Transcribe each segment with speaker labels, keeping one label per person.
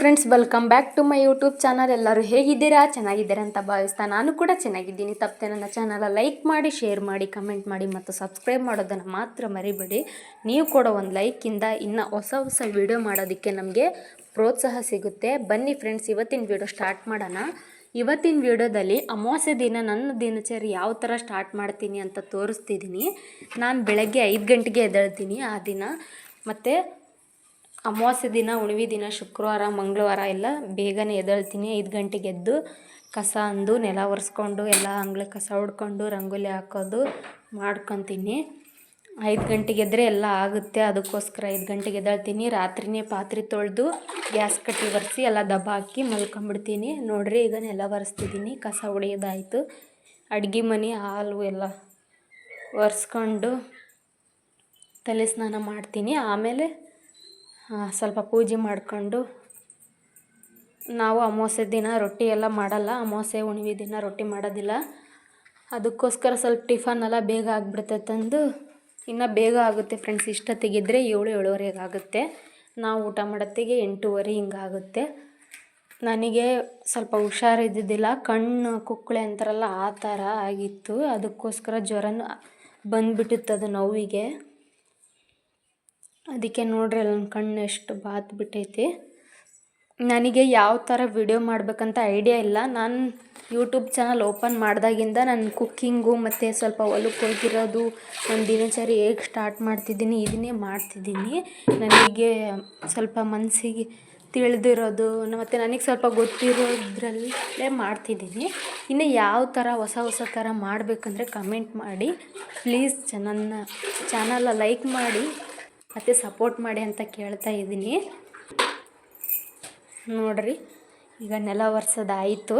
Speaker 1: Friends welcome back to my YouTube channel ಎಲ್ಲರೂ ಹೇಗಿದ್ದೀರಾ? ಚೆನ್ನಾಗಿದ್ದೀರಾ ಅಂತ ಭಾವಿಸ್ತಾ ನಾನು ಕೂಡ ಚೆನ್ನಾಗಿದ್ದೀನಿ. ತಪ್ಪದೆ ನನ್ನ ಚಾನಲ್ ಲೈಕ್ ಮಾಡಿ ಶೇರ್ ಮಾಡಿ ಕಮೆಂಟ್ ಮಾಡಿ ಮತ್ತು ಸಬ್ಸ್ಕ್ರೈಬ್ ಮಾಡೋದನ್ನು ಮಾತ್ರ ಮರಿಬೇಡಿ. ನೀವು ಕೊಡೋ ಒಂದು ಲೈಕಿಂದ ಇನ್ನು ಹೊಸ ಹೊಸ ವಿಡಿಯೋ ಮಾಡೋದಕ್ಕೆ ನಮಗೆ ಪ್ರೋತ್ಸಾಹ ಸಿಗುತ್ತೆ. ಬನ್ನಿ ಫ್ರೆಂಡ್ಸ್ ಇವತ್ತಿನ ವಿಡಿಯೋ ಸ್ಟಾರ್ಟ್ ಮಾಡೋಣ. ಇವತ್ತಿನ ವಿಡಿಯೋದಲ್ಲಿ ಅಮಾವಾಸ್ಯೆ ದಿನ, ನನ್ನ ದಿನಚರಿ ಯಾವ ಥರ ಸ್ಟಾರ್ಟ್ ಮಾಡ್ತೀನಿ ಅಂತ ತೋರಿಸ್ತಿದ್ದೀನಿ. ನಾನು ಬೆಳಗ್ಗೆ ಐದು ಗಂಟೆಗೆ ಎದ್ದೇಳ್ತೀನಿ ಆ ದಿನ. ಮತ್ತು ಅಮಾವಾಸ್ಯೆ ದಿನ ಉಣಿವೆ ದಿನ, ಶುಕ್ರವಾರ, ಮಂಗಳವಾರ ಎಲ್ಲ ಬೇಗನೆ ಎದ್ದೇಳ್ತೀನಿ. ಐದು ಗಂಟೆಗೆ ಎದ್ದು ಕಸ ಅಂದು, ನೆಲ ಒರೆಸ್ಕೊಂಡು, ಎಲ್ಲ ಅಂಗಳ ಕಸ ಹೊಡ್ಕೊಂಡು ರಂಗೋಲಿ ಹಾಕೋದು ಮಾಡ್ಕೊತೀನಿ. ಐದು ಗಂಟೆಗೆ ಎದ್ದರೆ ಎಲ್ಲ ಆಗುತ್ತೆ. ಅದಕ್ಕೋಸ್ಕರ ಐದು ಗಂಟೆಗೆ ಎದ್ದೇಳ್ತೀನಿ. ರಾತ್ರಿನೇ ಪಾತ್ರೆ ತೊಳೆದು, ಗ್ಯಾಸ್ ಕಟ್ಟಿ ಒರೆಸಿ, ಎಲ್ಲ ದಬ್ಬ ಹಾಕಿ ಮಲ್ಕೊಂಬಿಡ್ತೀನಿ. ನೋಡ್ರಿ, ಈಗ ನೆಲ ಒರೆಸ್ತಿದ್ದೀನಿ. ಕಸ ಹೊಡೆಯೋದಾಯಿತು ಅಡುಗೆ ಮನೆ, ಹಾಲು ಎಲ್ಲ ಒರೆಸ್ಕೊಂಡು ತಲೆ ಸ್ನಾನ ಮಾಡ್ತೀನಿ. ಆಮೇಲೆ ಸ್ವಲ್ಪ ಪೂಜೆ ಮಾಡಿಕೊಂಡು ನಾವು ಅಮಾವಾಸ್ಯೆ ದಿನ ರೊಟ್ಟಿ ಎಲ್ಲ ಮಾಡಲ್ಲ. ಅಮಾವಾಸ್ಯೆ, ಹುಣ್ಣಿಮೆ ದಿನ ರೊಟ್ಟಿ ಮಾಡೋದಿಲ್ಲ. ಅದಕ್ಕೋಸ್ಕರ ಸ್ವಲ್ಪ ಟಿಫನ್ ಎಲ್ಲ ಬೇಗ ಆಗಿಬಿಡ್ತೈತಂದು ಇನ್ನು ಬೇಗ ಆಗುತ್ತೆ ಫ್ರೆಂಡ್ಸ್ ಇಷ್ಟೊತ್ತಿಗಿದ್ರೆ ಏಳು ಏಳುವರೆಗೆ ಆಗುತ್ತೆ. ನಾವು ಊಟ ಮಾಡೋತ್ತಿಗೆ ಎಂಟೂವರೆ ಹಿಂಗಾಗುತ್ತೆ. ನನಗೆ ಸ್ವಲ್ಪ ಹುಷಾರಿದ್ದಿದ್ದಿಲ್ಲ. ಕಣ್ಣು ಕುಕ್ಕಳೆ ಅಂತಾರಲ್ಲ, ಆ ಥರ ಆಗಿತ್ತು. ಅದಕ್ಕೋಸ್ಕರ ಜ್ವರನೂ ಬಂದುಬಿಟ್ಟಿತ್ತು ಅದು ನೋವಿಗೆ. ಅದಕ್ಕೆ ನೋಡ್ರಿ ಅಲ್ಲಿ ನನ್ನ ಕಣ್ಣು ಎಷ್ಟು ಬಾತ್ ಬಿಟ್ಟೈತಿ. ನನಗೆ ಯಾವ ಥರ ವಿಡಿಯೋ ಮಾಡಬೇಕಂತ ಐಡಿಯಾ ಇಲ್ಲ. ನಾನು ಯೂಟ್ಯೂಬ್ ಚಾನಲ್ ಓಪನ್ ಮಾಡಿದಾಗಿಂದ ನಾನು ಕುಕ್ಕಿಂಗು ಮತ್ತು ಸ್ವಲ್ಪ ಹೊಲಕ್ಕೆ ಹೋಗಿರೋದು ನನ್ನ ದಿನಚರಿ ಹೇಗೆ ಸ್ಟಾರ್ಟ್ ಮಾಡ್ತಿದ್ದೀನಿ ಇದನ್ನೇ ಮಾಡ್ತಿದ್ದೀನಿ. ನನಗೆ ಸ್ವಲ್ಪ ಮನಸ್ಸಿಗೆ ತಿಳಿದಿರೋದು, ಮತ್ತು ನನಗೆ ಸ್ವಲ್ಪ ಗೊತ್ತಿರೋದ್ರಲ್ಲೇ ಮಾಡ್ತಿದ್ದೀನಿ. ಇನ್ನು ಯಾವ ಥರ ಹೊಸ ಹೊಸ ಥರ ಮಾಡಬೇಕಂದ್ರೆ ಕಮೆಂಟ್ ಮಾಡಿ. ಪ್ಲೀಸ್ ನನ್ನ ಚಾನಲ ಲೈಕ್ ಮಾಡಿ. ಮತ್ತು ಸಪೋರ್ಟ್ ಮಾಡಿ ಅಂತ ಕೇಳ್ತಾ ಇದ್ದೀನಿ. ನೋಡ್ರಿ, ಈಗ ನೆಲ ಒರೆಸೋದಾಯಿತು.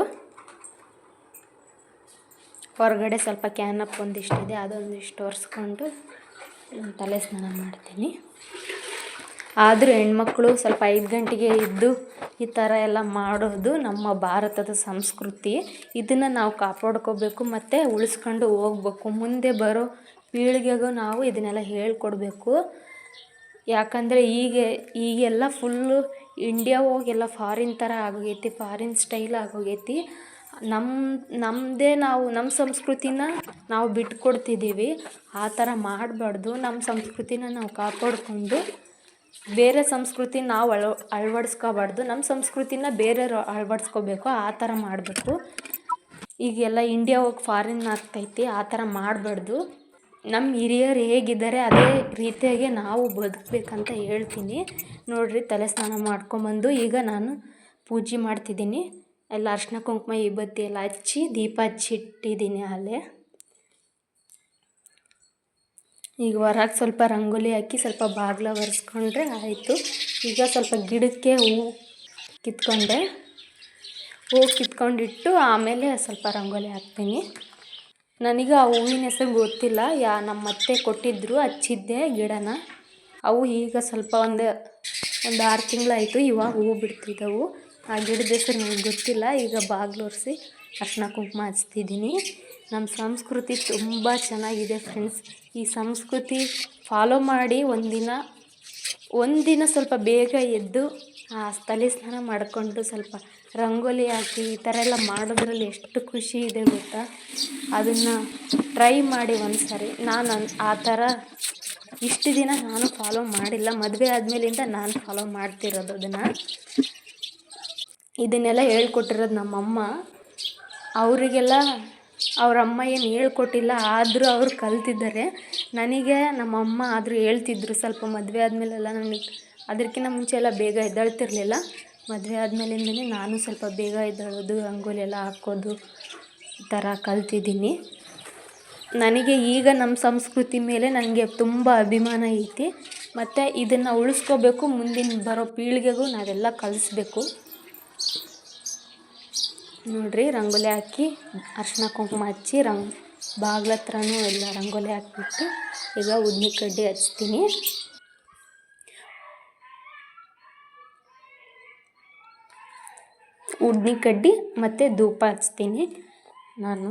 Speaker 1: ಹೊರಗಡೆ ಸ್ವಲ್ಪ ಕ್ಯಾನಪ್ ಒಂದಿಷ್ಟಿದೆ, ಅದೊಂದಿಷ್ಟು ಒರೆಸ್ಕೊಂಡು ತಲೆ ಸ್ನಾನ ಮಾಡ್ತೀನಿ. ಆದರೂ ಹೆಣ್ಮಕ್ಳು ಸ್ವಲ್ಪ ಐದು ಗಂಟೆಗೆ ಇದ್ದು ಈ ಥರ ಎಲ್ಲ ಮಾಡೋದು ನಮ್ಮ ಭಾರತದ ಸಂಸ್ಕೃತಿ. ಇದನ್ನು ನಾವು ಕಾಪಾಡ್ಕೋಬೇಕು ಮತ್ತು ಉಳಿಸ್ಕೊಂಡು ಹೋಗ್ಬೇಕು. ಮುಂದೆ ಬರೋ ಪೀಳಿಗೆಗೂ ನಾವು ಇದನ್ನೆಲ್ಲ ಹೇಳ್ಕೊಡ್ಬೇಕು. ಯಾಕಂದರೆ ಈಗ ಈಗೆಲ್ಲ ಫುಲ್ಲು ಇಂಡಿಯಾ ಹೋಗೆಲ್ಲ ಫಾರಿನ್ ಥರ ಆಗೋಗೈತಿ ಫಾರಿನ್ ಸ್ಟೈಲ್ ಆಗೋಗೈತಿ. ನಮ್ಮ ನಮ್ಮದೇ ನಾವು ನಮ್ಮ ಸಂಸ್ಕೃತಿನ ನಾವು ಬಿಟ್ಕೊಡ್ತಿದ್ದೀವಿ ಆ ಥರ ಮಾಡಬಾರ್ದು. ನಮ್ಮ ಸಂಸ್ಕೃತಿನ ನಾವು ಕಾಪಾಡಿಕೊಂಡು ಬೇರೆ ಸಂಸ್ಕೃತಿ ನಾವು ಅಳ, ಅಳವಡಿಸ್ಕೋಬಾರ್ದು. ನಮ್ಮ ಸಂಸ್ಕೃತಿನ ಬೇರೆಯವ್ರು ಅಳವಡಿಸ್ಕೋಬೇಕು. ಆ ಥರ ಮಾಡಬೇಕು. ಈಗೆಲ್ಲ ಇಂಡಿಯಾ ಹೋಗಿ ಫಾರಿನ್ ಆಗ್ತೈತಿ. ಆ ಥರ ಮಾಡಬಾರ್ದು. ನಮ್ಮ ಹಿರಿಯರು ಹೇಗಿದ್ದಾರೆ, ಅದೇ ರೀತಿಯಾಗಿ ನಾವು ಬದುಕಬೇಕಂತ ಹೇಳ್ತೀನಿ. ನೋಡಿರಿ ತಲೆ ಸ್ನಾನ ಮಾಡ್ಕೊಂಬಂದು ಈಗ ನಾನು ಪೂಜೆ ಮಾಡ್ತಿದ್ದೀನಿ. ಎಲ್ಲ ಅರ್ಶಿನ ಕುಂಕುಮ ವಿಭೂತಿ ಎಲ್ಲ ಹಚ್ಚಿ ದೀಪ ಹಚ್ಚಿಟ್ಟಿದ್ದೀನಿ ಅಲ್ಲೇ ಈಗ ಹೊರಗೆ ಸ್ವಲ್ಪ ರಂಗೋಲಿ ಹಾಕಿ ಸ್ವಲ್ಪ ಬಾಗಿಲ ಒರೆಸ್ಕೊಂಡ್ರೆ ಆಯಿತು. ಈಗ ಸ್ವಲ್ಪ ಗಿಡಕ್ಕೆ ಹೂವು ಕಿತ್ಕೊಂಡೆ. ಹೂವು ಕಿತ್ಕೊಂಡಿಟ್ಟು ಆಮೇಲೆ ಸ್ವಲ್ಪ ರಂಗೋಲಿ ಹಾಕ್ತೀನಿ. ನನಗೆ ಆ ಹೂವಿನ ಹೆಸರು ಗೊತ್ತಿಲ್ಲ. ಯಾ, ನಮ್ಮ ಅತ್ತೆ ಕೊಟ್ಟಿದ್ದರು ಹಚ್ಚಿದ್ದೆ ಗಿಡನ. ಅವು ಈಗ ಸ್ವಲ್ಪ ಒಂದು ಒಂದು ಆರು ತಿಂಗಳಾಯಿತು. ಇವಾಗ ಹೂವು ಬಿಡ್ತಿದ್ದವು. ಆ ಗಿಡದ ಹೆಸರು ನನಗೆ ಗೊತ್ತಿಲ್ಲ. ಈಗ ಬಾಗಿಲು ಒರೆಸಿ ಅರ್ಶಿನ ಕುಂಕುಮ ಹಚ್ತಿದ್ದೀನಿ. ನಮ್ಮ ಸಂಸ್ಕೃತಿ ತುಂಬ ಚೆನ್ನಾಗಿದೆ ಫ್ರೆಂಡ್ಸ್ ಈ ಸಂಸ್ಕೃತಿ ಫಾಲೋ ಮಾಡಿ ಒಂದಿನ ಒಂದಿನ ಸ್ವಲ್ಪ ಬೇಗ ಎದ್ದು ಆ ತಲೆ ಸ್ನಾನ ಮಾಡಿಕೊಂಡು ಸ್ವಲ್ಪ ರಂಗೋಲಿ ಹಾಕಿ ಈ ಥರ ಎಲ್ಲ ಮಾಡೋದ್ರಲ್ಲಿ ಎಷ್ಟು ಖುಷಿ ಇದೆ ಗೊತ್ತಾ? ಅದನ್ನು ಟ್ರೈ ಮಾಡಿ ಒಂದು ಸಾರಿ ನಾನು ಆ ಥರ ಇಷ್ಟು ದಿನ ನಾನು ಫಾಲೋ ಮಾಡಿಲ್ಲ. ಮದುವೆ ಆದಮೇಲಿಂದ ನಾನು ಫಾಲೋ ಮಾಡ್ತಿರೋದು ಅದನ್ನು. ಇದನ್ನೆಲ್ಲ ಹೇಳ್ಕೊಟ್ಟಿರೋದು ನಮ್ಮಮ್ಮ. ಅವರಿಗೆಲ್ಲ ಅವ್ರ ಅಮ್ಮ ಏನು ಹೇಳ್ಕೊಟ್ಟಿಲ್ಲ, ಆದರೂ ಅವರು ಕಲ್ತಿದ್ದಾರೆ. ನನಗೆ ನಮ್ಮಮ್ಮ ಆದರೂ ಹೇಳ್ತಿದ್ರು, ಸ್ವಲ್ಪ ಮದುವೆ ಆದಮೇಲೆಲ್ಲ ನನಗೆ ಅದಕ್ಕಿಂತ ಮುಂಚೆ ಎಲ್ಲ ಬೇಗ ಎದ್ದೇಳ್ತಿರ್ಲಿಲ್ಲ. ಮದುವೆ ಆದಮೇಲಿಂದಲೇ ನಾನು ಸ್ವಲ್ಪ ಬೇಗ ಎದ್ದೇಳೋದು ರಂಗೋಲಿ ಎಲ್ಲ ಹಾಕೋದು ಈ ಥರ ಕಲ್ತಿದ್ದೀನಿ. ನನಗೆ ಈಗ ನಮ್ಮ ಸಂಸ್ಕೃತಿ ಮೇಲೆ ನನಗೆ ತುಂಬ ಅಭಿಮಾನ ಐತಿ. ಮತ್ತು ಇದನ್ನು ಉಳಿಸ್ಕೋಬೇಕು, ಮುಂದಿನ ಬರೋ ಪೀಳಿಗೆಗೂ ನಾವೆಲ್ಲ ಕಲಿಸ್ಬೇಕು. ನೋಡಿರಿ, ರಂಗೋಲಿ ಹಾಕಿ ಅರ್ಶಿನ ಕುಂಕುಮ ಹಚ್ಚಿ, ರಂಗ್ ಬಾಗ್ಲ ಹತ್ರನೂ ಎಲ್ಲ ರಂಗೋಲಿ ಹಾಕ್ಬಿಟ್ಟು ಈಗ ಉದ್ನಿ ಕಡ್ಡಿ ಹಚ್ತೀನಿ. ಉದ್ನಿ ಕಡ್ಡಿ ಮತ್ತು ಧೂಪ ಹಚ್ತೀನಿ. ನಾನು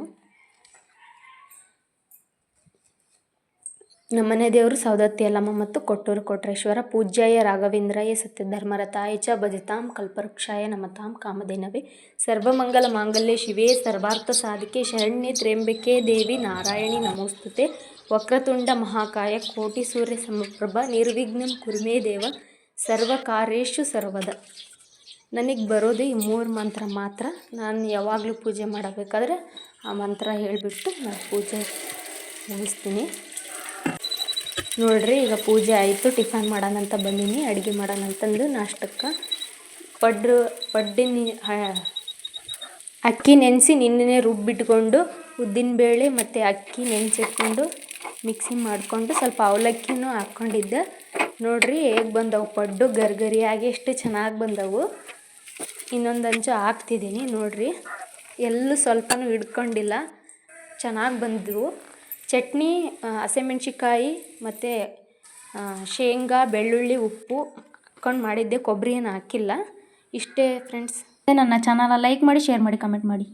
Speaker 1: ನಮ್ಮನೆ ದೇವರು ಸೌದತ್ತಿ ಅಲ್ಲಮ್ಮ ಮತ್ತು ಕೊಟ್ಟೂರು ಕೊಟ್ರೇಶ್ವರ ಪೂಜ್ಯಾಯ ರಾಘವೇಂದ್ರಾಯ ಸತ್ಯಧರ್ಮರತಾಯ ಚ ಭಜತಾಂ ಕಲ್ಪವೃಕ್ಷಾಯ ನಮತಾಂ ಕಾಮಧೇನವೇ. ಸರ್ವಮಂಗಲ ಮಾಂಗಲ್ಯ ಶಿವೇ, ಸರ್ವಾರ್ಥ ಸಾಧಿಕೆ, ಶರಣ್ಯ ತ್ರೇಂಬಿಕೆ ದೇವಿ, ನಾರಾಯಣಿ ನಮೋಸ್ತುತೆ. ವಕ್ರತುಂಡ ಮಹಾಕಾಯ, ಕೋಟಿ ಸೂರ್ಯ ಸಮಪ್ರಭ, ನಿರ್ವಿಘ್ನಂ ಕುರುಮೇ ದೇವ ಸರ್ವಕಾರ್ಯೇಶು ಸರ್ವದ. ನನಗೆ ಬರೋದು ಈ ಮೂರು ಮಂತ್ರ ಮಾತ್ರ. ನಾನು ಯಾವಾಗಲೂ ಪೂಜೆ ಮಾಡಬೇಕಾದ್ರೆ ಆ ಮಂತ್ರ ಹೇಳಿಬಿಟ್ಟು ನಾನು ಪೂಜೆ ಮುಗಿಸ್ತೀನಿ. ನೋಡ್ರಿ, ಈಗ ಪೂಜೆ ಆಯಿತು, ಟಿಫನ್ ಮಾಡೋಣ ಅಂತ ಬಂದೀನಿ, ಅಡುಗೆ ಮಾಡೋಣ ಅಂತಂದು ನಾಷ್ಟಕ್ಕೆ ಪಡ್ರು, ಪಡ್ಡಿನ ಅಕ್ಕಿ ನೆನೆಸಿ ನಿನ್ನೆ ರುಬ್ಬಿಟ್ಕೊಂಡು ಉದ್ದಿನಬೇಳೆ ಮತ್ತು ಅಕ್ಕಿ ನೆನೆಸಿಟ್ಕೊಂಡು ಮಿಕ್ಸಿ ಮಾಡಿಕೊಂಡು ಸ್ವಲ್ಪ ಅವಲಕ್ಕಿನೂ ಹಾಕ್ಕೊಂಡಿದ್ದೆ. ನೋಡ್ರಿ, ಹೇಗೆ ಬಂದವು ಪಡ್ಡು, ಗರ್ಗರಿಯಾಗಿ ಎಷ್ಟು ಚೆನ್ನಾಗಿ ಬಂದವು. ಇನ್ನೊಂದು ಅಂಚು ಹಾಕ್ತಿದ್ದೀನಿ ನೋಡಿರಿ. ಎಲ್ಲೂ ಸ್ವಲ್ಪನೂ ಹಿಡ್ಕೊಂಡಿಲ್ಲ. ಚೆನ್ನಾಗಿ ಬಂದವು. ಚಟ್ನಿ ಹಸಿಮೆಣ್ಸಿಕಾಯಿ ಮತ್ತು ಶೇಂಗಾ, ಬೆಳ್ಳುಳ್ಳಿ, ಉಪ್ಪು ಹಾಕ್ಕೊಂಡು ಮಾಡಿದ್ದೆ. ಕೊಬ್ಬರಿ ಏನು ಹಾಕಿಲ್ಲ. ಇಷ್ಟೇ ಫ್ರೆಂಡ್ಸ್ ನನ್ನ ಚಾನಲ ಲೈಕ್ ಮಾಡಿ ಶೇರ್ ಮಾಡಿ ಕಮೆಂಟ್ ಮಾಡಿ.